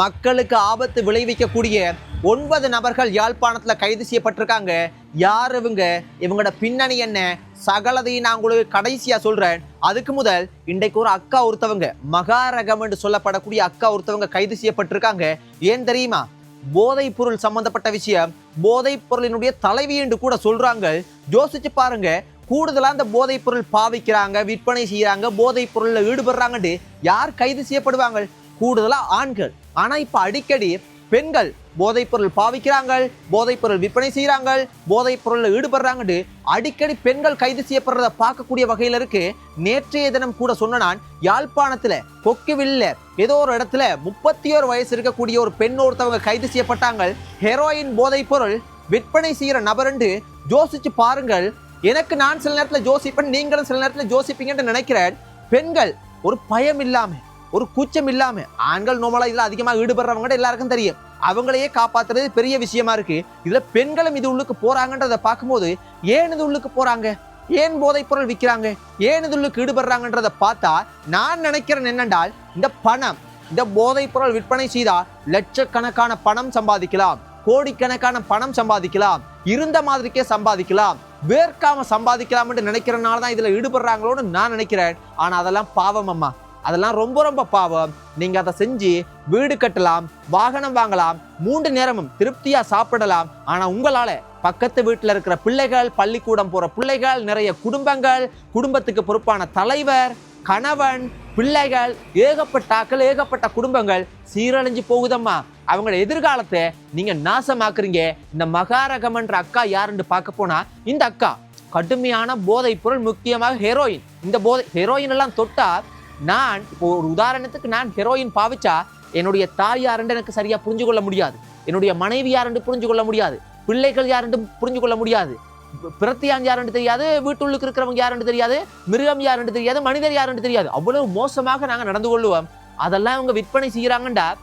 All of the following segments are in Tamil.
மக்களுக்கு ஆபத்து விளைவிக்கக்கூடிய ஒன்பது நபர்கள் யாழ்ப்பாணத்தில் கைது செய்யப்பட்டிருக்காங்க. யார் இவங்க? இவங்களோட பின்னணி என்ன? சகலதையும் நான் உங்களுக்கு கடைசியாக சொல்கிறேன் அதுக்கு முதல் இன்றைக்கு ஒரு அக்கா ஒருத்தவங்க மகாரகம் என்று சொல்லப்படக்கூடிய அக்கா ஒருத்தவங்க கைது செய்யப்பட்டிருக்காங்க. ஏன் தெரியுமா? போதைப் பொருள் சம்பந்தப்பட்ட விஷயம். போதைப் பொருளினுடைய தலைவி என்று கூட சொல்கிறாங்க யோசிச்சு பாருங்க. கூடுதலாக அந்த போதைப் பொருள் பாவிக்கிறாங்க விற்பனை செய்கிறாங்க போதைப் பொருளில் ஈடுபடுறாங்கன்ட்டு யார் கைது செய்யப்படுவாங்க? கூடுதலாக ஆண்கள். ஆனா இப்ப அடிக்கடி பெண்கள் போதைப்பொருள் பாவிக்கிறாங்க போதைப்பொருள் விற்பனை செய்யறாங்க போதைப்பொருளில் ஈடுபடுறாங்கன்னு அடிக்கடி பெண்கள் கைது செய்யப்படுறத பார்க்கக்கூடிய வகையில இருக்கு. நேற்றைய தினம் கூட சொன்ன நான் யாழ்ப்பாணத்துல கொக்குவில்ல ஏதோ ஒரு இடத்துல முப்பத்தி ஒரு வயசு இருக்கக்கூடிய ஒரு பெண் ஒருத்தவங்க கைது செய்யப்பட்டாங்க ஹெரோயின் போதைப்பொருள் விற்பனை செய்யற நபருண்டு யோசிச்சு பாருங்கள். எனக்கு நான் சில நேரத்துல ஜோசிப்பேன் நீங்களும் சில நேரத்துல ஜோசிப்பீங்கன்னு நினைக்கிறேன். பெண்கள் ஒரு பயம் இல்லாமல் ஒரு கூச்சம் இல்லாம ஆண்கள் நோமலா இதுல அதிகமா ஈடுபடுறவங்க எல்லாருக்கும் தெரியும். அவங்களையே காப்பாத்துறது பெரிய விஷயமா இருக்கு. இதுல பெண்களும் இது உள்ளுக்கு போறாங்கன்றத பார்க்கும்போது ஏன் இது உள்ளுக்கு போறாங்க? ஏன் போதைப் பொருள் விற்கிறாங்க? ஏன் இது உள்ளுக்கு ஈடுபடுறாங்கன்றத பார்த்தா நான் நினைக்கிறேன் என்னென்றால் இந்த பணம் இந்த போதைப் பொருள் விற்பனை செய்தா லட்சக்கணக்கான பணம் சம்பாதிக்கலாம். கோடிக்கணக்கான பணம் சம்பாதிக்கலாம். இருந்த மாதிரிக்கே சம்பாதிக்கலாம். வேர்க்காம சம்பாதிக்கலாம்னு நினைக்கிறனால தான் இதுல ஈடுபடுறாங்களோன்னு நான் நினைக்கிறேன். ஆனா அதெல்லாம் பாவம் அம்மா. அதெல்லாம் ரொம்ப ரொம்ப பாவம். நீங்க அதை செஞ்சு வீடு கட்டலாம் வாகனம் வாங்கலாம் மூன்று நேரமும் திருப்தியா சாப்பிடலாம். ஆனா உங்களால பக்கத்து வீட்டில் இருக்கிற பிள்ளைகள் பள்ளிக்கூடம் போற பிள்ளைகள் நிறைய குடும்பங்கள் குடும்பத்துக்கு பொறுப்பான தலைவர் கணவன் பிள்ளைகள் ஏகப்பட்ட ஆக்கள் ஏகப்பட்ட குடும்பங்கள் சீரழிஞ்சு போகுதம்மா. அவங்களோட எதிர்காலத்தை நீங்க நாசமாக்குறீங்க. இந்த மகாரகமன்ற அக்கா யாருன்னு பார்க்க போனா இந்த அக்கா கடுமையான போதைப் பொருள் முக்கியமாக ஹெரோயின் இந்த போதை ஹெரோயின் எல்லாம் தொட்டா நான் இப்போ ஒரு உதாரணத்துக்கு நான் ஹெரோயின் பாவிச்சா என்னுடைய தாய் யாருன்னு எனக்கு சரியா புரிஞ்சு கொள்ள முடியாது. என்னுடைய மனைவி யாருன்னு புரிஞ்சு கொள்ள முடியாது. பிள்ளைகள் யாருன்னு புரிஞ்சு கொள்ள முடியாது. பிரத்தியான் யாருன்னு தெரியாது வீட்டுள்ளுக்கு இருக்கிறவங்க யாருன்னு தெரியாது மிருகம் யாருன்னு தெரியாது மனிதர் யாருன்னு தெரியாது. அவ்வளவு மோசமாக நாங்கள் நடந்து கொள்ளுவோம். அதெல்லாம் இவங்க விற்பனை செய்யறாங்கண்டா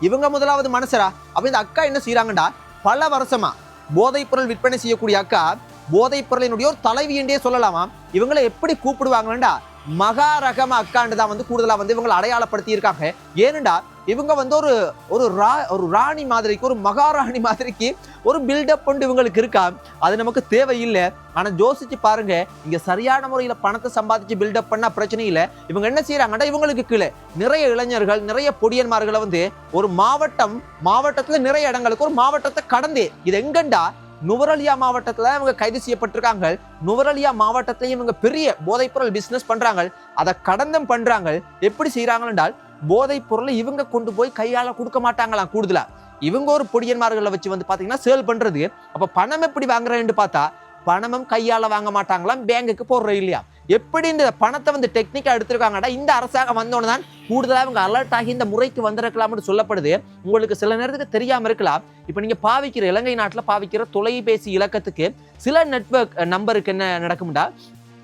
இவங்க முதலாவது மனசரா அப்ப இந்த அக்கா என்ன செய்யறாங்கடா பல வருஷமா போதைப் பொருள் விற்பனை செய்யக்கூடிய அக்கா போதைப் பொருளினுடைய ஒரு தலைவி என்றே சொல்லலாமா? இவங்களை எப்படி கூப்பிடுவாங்களா மகாரகம அக்காண்டு தான் வந்து கூடுதலாக வந்து இவங்களை அடையாளப்படுத்தி இருக்காங்க ஏனெண்டா இவங்க வந்து ஒரு ஒரு ரா ஒரு ராணி மாதிரிக்கு ஒரு மகாராணி மாதிரிக்கு ஒரு பில்டப் கொண்டு இவங்களுக்கு இருக்கா? அது நமக்கு தேவையில்லை. ஆனால் யோசிச்சு பாருங்க இங்கே சரியான முறையில் பணத்தை சம்பாதிச்சு பில்டப் பண்ணால் பிரச்சனை இல்லை. இவங்க என்ன செய்யறாங்கன்னா இவங்களுக்கு கீழே நிறைய இளைஞர்கள் நிறைய பொடியன்மார்களை வந்து ஒரு மாவட்டம் மாவட்டத்தில் நிறைய இடங்களுக்கு ஒரு மாவட்டத்தை கடந்து இது எங்கண்டா நுவரலியா மாவட்டத்தில் இவங்க கைது செய்யப்பட்டிருக்காங்க. நுவரலியா மாவட்டத்திலையும் இவங்க பெரிய போதைப்பொருள் பிஸ்னஸ் பண்ணுறாங்க அதை கடந்தம் பண்ணுறாங்க எப்படி செய்கிறாங்க என்றால் போதைப் பொருளை இவங்க கொண்டு போய் கையால் கொடுக்க மாட்டாங்களாம் கூடுதலாக இவங்க ஒரு பொடியன்மார்களை வச்சு வந்து பார்த்தீங்கன்னா சேல் பண்ணுறது அப்போ பணம் எப்படி வாங்குறேன்னு பார்த்தா பணமும் கையால் வாங்க மாட்டாங்களாம். பேங்குக்கு போடுறோம் இல்லையா? எப்படி இந்த பணத்தை வந்து டெக்னிக்கா எடுத்திருக்காங்கடா இந்த அரசாங்கம் வந்தோன்னு தான் கூடுதலாக இவங்க அலர்ட் ஆகி இந்த முறைக்கு வந்திருக்கலாம்னு சொல்லப்படுது. உங்களுக்கு சில நேரத்துக்கு தெரியாம இருக்கலாம். இப்போ நீங்க பாவிக்கிற இலங்கை நாட்டில் பாவிக்கிற தொலைபேசி இலக்கத்துக்கு சில நெட்வொர்க் நம்பருக்கு என்ன நடக்கும்டா?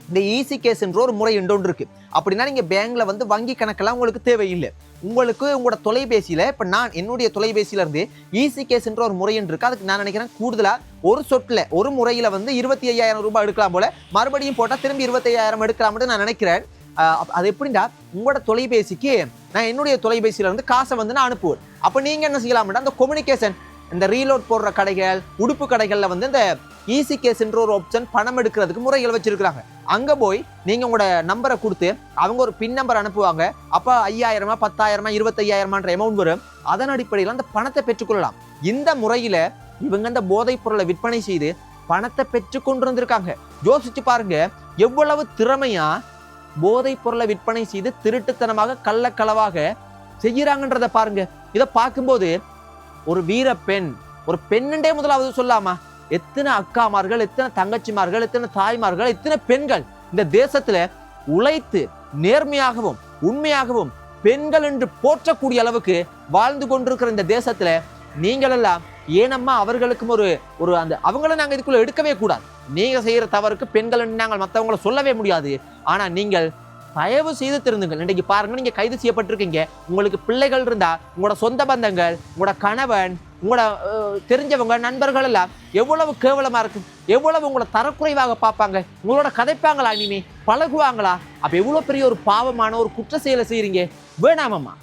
இந்த ஈசி கேஸ்ன்ற ஒரு முறை ஒன்று இருக்கு. அப்படின்னா நீங்கள் பேங்கில் வந்து வங்கி கணக்கெல்லாம் உங்களுக்கு தேவையில்லை. உங்களுக்கு உங்களோட தொலைபேசியில் இப்போ நான் என்னுடைய தொலைபேசியில இருந்து கேஸ்ன்ற ஒரு முறை ஒன்று இருக்கு. அதுக்கு நான் நினைக்கிறேன் கூடுதலாக ஒரு சொட்டில் ஒரு முறையில் வந்து இருபத்தி ஐயாயிரம் ரூபாய் எடுக்கலாம் போல மறுபடியும் போட்டால் திரும்பி இருபத்தி ஐயாயிரம் எடுக்கலாம்னு நான் நினைக்கிறேன். அது எப்படின்னா உங்களோட தொலைபேசிக்கு நான் என்னுடைய தொலைபேசியில இருந்து காசை வந்து நான் அனுப்புவேன். அப்போ நீங்க என்ன செய்யலாம்னா அந்த கொம்யூனிகேஷன் இந்த ரீலோட் போடுற கடைகள் உடுப்பு கடைகளில் வந்து இந்த ஈஸி கேஸ்ன்ற ஒரு ஆப்ஷன் பணம் எடுக்கிறதுக்கு முறைகள் வச்சிருக்கிறாங்க. அங்கே போய் நீங்கள் உங்களோட நம்பரை கொடுத்து அவங்க ஒரு பின் நம்பர் அனுப்புவாங்க. அப்போ ஐயாயிரமா பத்தாயிரமா இருபத்தையாயிரமான்ற அமௌண்ட் வரும். அதன் அடிப்படையில் அந்த பணத்தை பெற்றுக்கொள்ளலாம். இந்த முறையில் இவங்க இந்த போதைப் பொருளை விற்பனை செய்து பணத்தை பெற்று கொண்டு வந்திருக்காங்க யோசிச்சு பாருங்க எவ்வளவு திறமையா போதைப் பொருளை விற்பனை செய்து திருட்டுத்தனமாக கள்ளக்களவாக செய்யறாங்கன்றத பாருங்க. இதை பார்க்கும்போது ஒரு வீர பெண் ஒரு பெண்ணுண்டே முதலாவது சொல்லாமா? எத்தனை அக்காமார்கள் எத்தனை தங்கச்சிமார்கள் எத்தனை தாய்மார்கள் எத்தனை பெண்கள் இந்த தேசத்துல உழைத்து நேர்மையாகவும் உண்மையாகவும் பெண்கள் என்று போற்றக்கூடிய அளவுக்கு வாழ்ந்து கொண்டிருக்கிற இந்த தேசத்துல நீங்கள் எல்லாம் ஏனம்மா அவர்களுக்கும் ஒரு ஒரு அந்த அவங்கள நாங்க இதுக்குள்ள எடுக்கவே கூடாது. நீங்க செய்யற தவறுக்கு பெண்கள் நாங்கள் மற்றவங்கள சொல்லவே முடியாது. ஆனா நீங்கள் தயவு செய்து திருந்துங்கள். இன்றைக்கு பாருங்க நீங்க கைது செய்யப்பட்டிருக்கீங்க. உங்களுக்கு பிள்ளைகள் இருந்தா உங்களோட சொந்த பந்தங்கள் உங்களோட கணவன் உங்களோட தெரிஞ்சவங்க நண்பர்கள் எல்லாம் எவ்வளவு கேவலமா இருக்கு? எவ்வளவு உங்களை தரக்குறைவாக பார்ப்பாங்க? உங்களோட கதைப்பாங்களா இனிமே? பழகுவாங்களா? அப்ப எவ்வளவு பெரிய ஒரு பாவமான ஒரு குற்ற செயலை செய்றீங்க? வேணாமம்மா.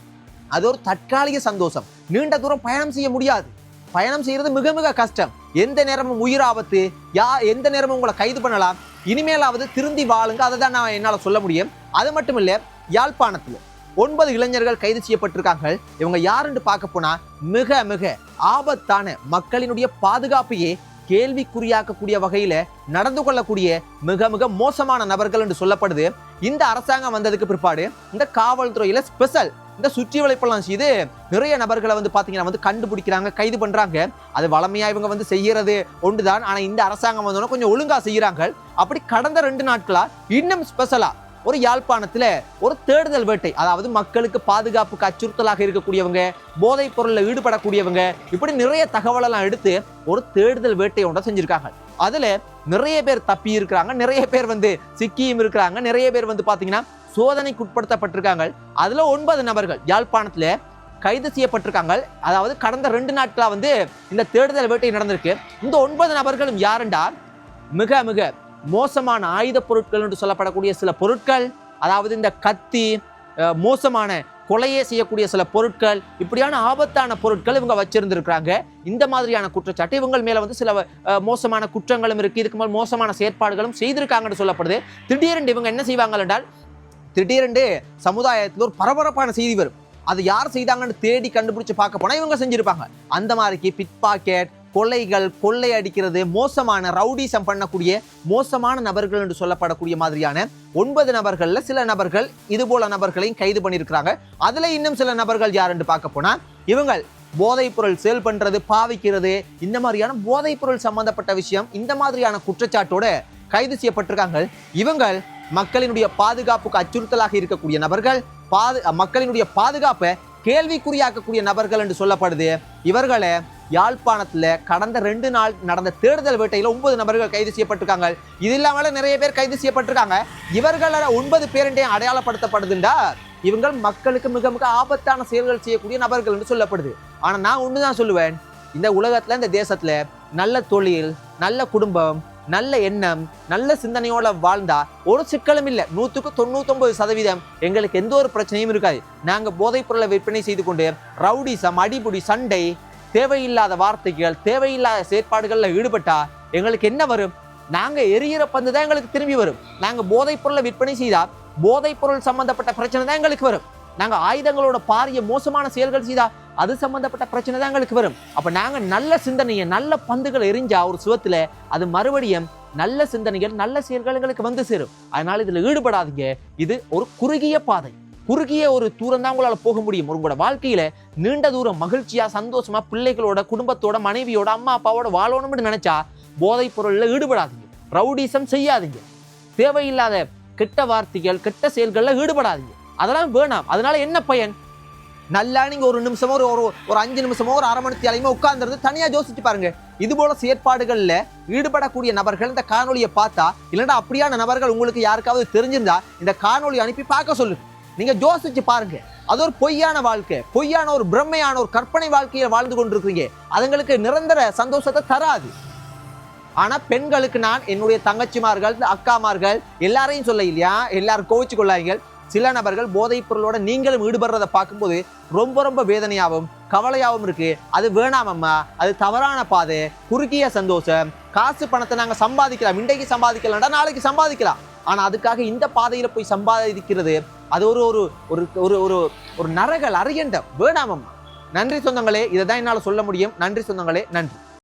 அது ஒரு தற்காலிக சந்தோஷம். நீண்ட தூரம் பயணம் செய்ய முடியாது. பயணம் செய்யறது மிக மிக கஷ்டம். எந்த நேரமும் உயிராபத்து யா எந்த நேரமும் உங்களை கைது பண்ணலாம். இனிமேலாவது திருந்தி வாழுங்க. அதை தான் நான் என்னால் சொல்ல முடியும். அது மட்டும் இல்லை யாழ்ப்பாணத்தில் ஒன்பது இளைஞர்கள் கைது செய்யப்பட்டிருக்காங்க. இவங்க யாருன்னு பார்க்க போனா மிக மிக ஆபத்தான மக்களினுடைய பாதுகாப்பையே கேள்விக்குறியாக்கக்கூடிய வகையில நடந்து கொள்ளக்கூடிய மிக மிக மோசமான நபர்கள் என்று சொல்லப்படுது. இந்த அரசாங்கம் வந்ததுக்கு பிற்பாடு இந்த காவல்துறையில ஸ்பெஷல் இந்த சுற்றி வளைப்பெல்லாம் செய்து நிறைய நபர்களை வந்து பாத்தீங்கன்னா வந்து கண்டுபிடிக்கிறாங்க கைது பண்றாங்க. அது வளமையா இவங்க வந்து செய்யறது ஒன்றுதான். ஆனா இந்த அரசாங்கம் வந்தோன்னா கொஞ்சம் ஒழுங்கா செய்யறாங்க. அப்படி கடந்த ரெண்டு நாட்களா இன்னும் ஸ்பெஷலா ஒரு யாழ்ப்பாணத்தில் ஒரு தேடுதல் வேட்டை அதாவது மக்களுக்கு பாதுகாப்புக்கு அச்சுறுத்தலாக இருக்கக்கூடியவங்க போதைப் பொருளில் ஈடுபடக்கூடியவங்க இப்படி நிறைய தகவலெல்லாம் எடுத்து ஒரு தேடுதல் வேட்டை ஒன்றை செஞ்சுருக்காங்க. அதில் நிறைய பேர் தப்பி இருக்கிறாங்க நிறைய பேர் வந்து சிக்கியும் இருக்கிறாங்க நிறைய பேர் வந்து பார்த்தீங்கன்னா சோதனைக்கு உட்படுத்தப்பட்டிருக்காங்க. அதில் ஒன்பது நபர்கள் யாழ்ப்பாணத்தில் கைது செய்யப்பட்டிருக்காங்க. அதாவது கடந்த ரெண்டு நாட்களாக வந்து இந்த தேடுதல் வேட்டை நடந்திருக்கு. இந்த ஒன்பது நபர்களும் யாருண்டா? மிக மிக மோசமான ஆயுத பொருட்கள் என்று சொல்லப்படக்கூடிய சில பொருட்கள் அதாவது இந்த கத்தி மோசமான கொலையே செய்யக்கூடிய சில பொருட்கள் இப்படியான ஆபத்தான பொருட்கள் இவங்க வச்சிருந்திருக்கிறாங்க. இந்த மாதிரியான குற்றச்சாட்டு இவங்கள் மேலே வந்து சில மோசமான குற்றங்களும் இருக்குது இதுக்கு மேல் மோசமான செயற்பாடுகளும் செய்திருக்காங்கன்னு சொல்லப்படுது. திடீரென்று இவங்க என்ன செய்வாங்க என்றால் திடீரென்று சமுதாயத்தில் ஒரு பரபரப்பான செய்தி வரும். அது யார் செய்தாங்கன்னு தேடி கண்டுபிடிச்சு பார்க்க போனால் இவங்க செஞ்சுருப்பாங்க. அந்த மாதிரிக்கு பிட் பாக்கெட் கொள்ளைகள் கொள்ளை அடிக்கிறது மோசமான ரவுடிசம் பண்ணக்கூடிய மோசமான நபர்கள் என்று சொல்லப்படக்கூடிய மாதிரியான ஒன்பது நபர்களில் சில நபர்கள் இது போல நபர்களையும் கைது பண்ணியிருக்கிறாங்க. அதில் இன்னும் சில நபர்கள் யாருன்னு பார்க்க போனால் இவங்கள் போதைப் பொருள் சேல் பண்ணுறது பாவிக்கிறது இந்த மாதிரியான போதைப் பொருள் சம்பந்தப்பட்ட விஷயம் இந்த மாதிரியான குற்றச்சாட்டோட கைது செய்யப்பட்டிருக்காங்க. இவங்கள் மக்களினுடைய பாதுகாப்புக்கு அச்சுறுத்தலாக இருக்கக்கூடிய நபர்கள் பாது மக்களினுடைய பாதுகாப்பை கேள்விக்குறியாக்கக்கூடிய நபர்கள் என்று சொல்லப்படுது. இவர்களை யாழ்ப்பாணத்தில் கடந்த ரெண்டு நாள் நடந்த தேடுதல் வேட்டையில் ஒன்பது நபர்கள் கைது செய்யப்பட்டிருக்காங்க. இது இல்லாமல் நிறைய பேர் கைது செய்யப்பட்டிருக்காங்க. இவர்கள ஒன்பது பேருடைய அடையாளப்படுத்தப்படுதுண்டா இவங்கள் மக்களுக்கு மிக மிக ஆபத்தான செயல்கள் செய்யக்கூடிய நபர்கள் என்று சொல்லப்படுது. ஆனால் நான் ஒன்று தான் சொல்லுவேன். இந்த உலகத்தில் இந்த தேசத்தில் நல்ல தொழில் நல்ல குடும்பம் நல்ல எண்ணம் நல்ல சிந்தனையோட வாழ்ந்தா ஒரு சிக்கலும் இல்லை. நூற்றுக்கு தொண்ணூத்தொன்பது சதவீதம் எங்களுக்கு எந்த ஒரு பிரச்சனையும் இருக்காது. நாங்கள் போதைப் பொருளை விற்பனை செய்து கொண்டு ரவுடிசம் அடிபுடி சண்டை தேவையில்லாத வார்த்தைகள் தேவையில்லாத செயற்பாடுகளில் ஈடுபட்டா எங்களுக்கு என்ன வரும்? நாங்கள் எரியிற பந்து தான் எங்களுக்கு திரும்பி வரும். நாங்கள் போதைப் பொருளை விற்பனை செய்தால் போதைப் பொருள் சம்பந்தப்பட்ட பிரச்சனை தான் எங்களுக்கு வரும். நாங்கள் ஆயுதங்களோட பாரிய மோசமான செயல்கள் செய்தால் அது சம்மந்தப்பட்ட பிரச்சனை தான் எங்களுக்கு வரும். அப்போ நாங்கள் நல்ல சிந்தனையை நல்ல பந்துகள் எரிஞ்சா ஒரு சுவத்தில் அது மறுபடியும் நல்ல சிந்தனைகள் நல்ல செயல்கள் எங்களுக்கு வந்து சேரும். அதனால் இதில் ஈடுபடாதீங்க. இது ஒரு குறுகிய பாதை. குறுகிய ஒரு தூரம் தான் உங்களால் போக முடியும். உங்களோட வாழ்க்கையில் நீண்ட தூரம் மகிழ்ச்சியாக சந்தோஷமாக பிள்ளைகளோட குடும்பத்தோட மனைவியோட அம்மா அப்பாவோட வாழணும்னு நினச்சா போதைப் பொருளில் ஈடுபடாதீங்க. ரவுடிசம் செய்யாதீங்க. தேவையில்லாத கெட்ட வார்த்தைகள் கெட்ட செயல்களில் ஈடுபடாதீங்க. அதெல்லாம் வேணாம். அதனால என்ன பயன்? நல்லா நீங்க ஒரு நிமிஷமோ ஒரு ஒரு ஒரு அஞ்சு நிமிஷமோ ஒரு அரை மணி தேலையுமோ உட்கார்ந்துருந்து தனியா யோசிச்சு பாருங்க. இது போல செயற்பாடுகள்ல ஈடுபடக்கூடிய நபர்கள் இந்த காணொலியை பார்த்தா இல்லைன்னா அப்படியான நபர்கள் உங்களுக்கு யாருக்காவது தெரிஞ்சிருந்தா இந்த காணொலி அனுப்பி பார்க்க சொல்லுங்க நீங்க யோசிச்சு பாருங்க. அது ஒரு பொய்யான வாழ்க்கை பொய்யான ஒரு பிரம்மையான ஒரு கற்பனை வாழ்க்கையை வாழ்ந்து கொண்டிருக்கிறீங்க. அதுங்களுக்கு நிரந்தர சந்தோஷத்தை தராது. ஆனா பெண்களுக்கு நான் என்னுடைய தங்கச்சிமார்கள் அக்காமார்கள் எல்லாரையும் சொல்ல இல்லையா? எல்லாரும் கோவிச்சு கொள்ளாதீங்க சில நபர்கள் போதைப் பொருளோட நீங்களும் ஈடுபடுறதை பார்க்கும்போது ரொம்ப ரொம்ப வேதனையாகவும் கவலையாகவும் இருக்கு. அது வேணாமம்மா அது தவறான பாதை. குறுகிய சந்தோஷம். காசு பணத்தை நாங்கள் சம்பாதிக்கலாம். இன்றைக்கு சம்பாதிக்கலாம்டா நாளைக்கு சம்பாதிக்கலாம். ஆனால் அதுக்காக இந்த பாதையில் போய் சம்பாதிக்கிறது அது ஒரு ஒரு ஒரு ஒரு ஒரு ஒரு நரகல் அரியண்டம். வேணாமம்மா. நன்றி சொந்தங்களே இதை தான் என்னால் சொல்ல முடியும். நன்றி சொந்தங்களே நன்றி.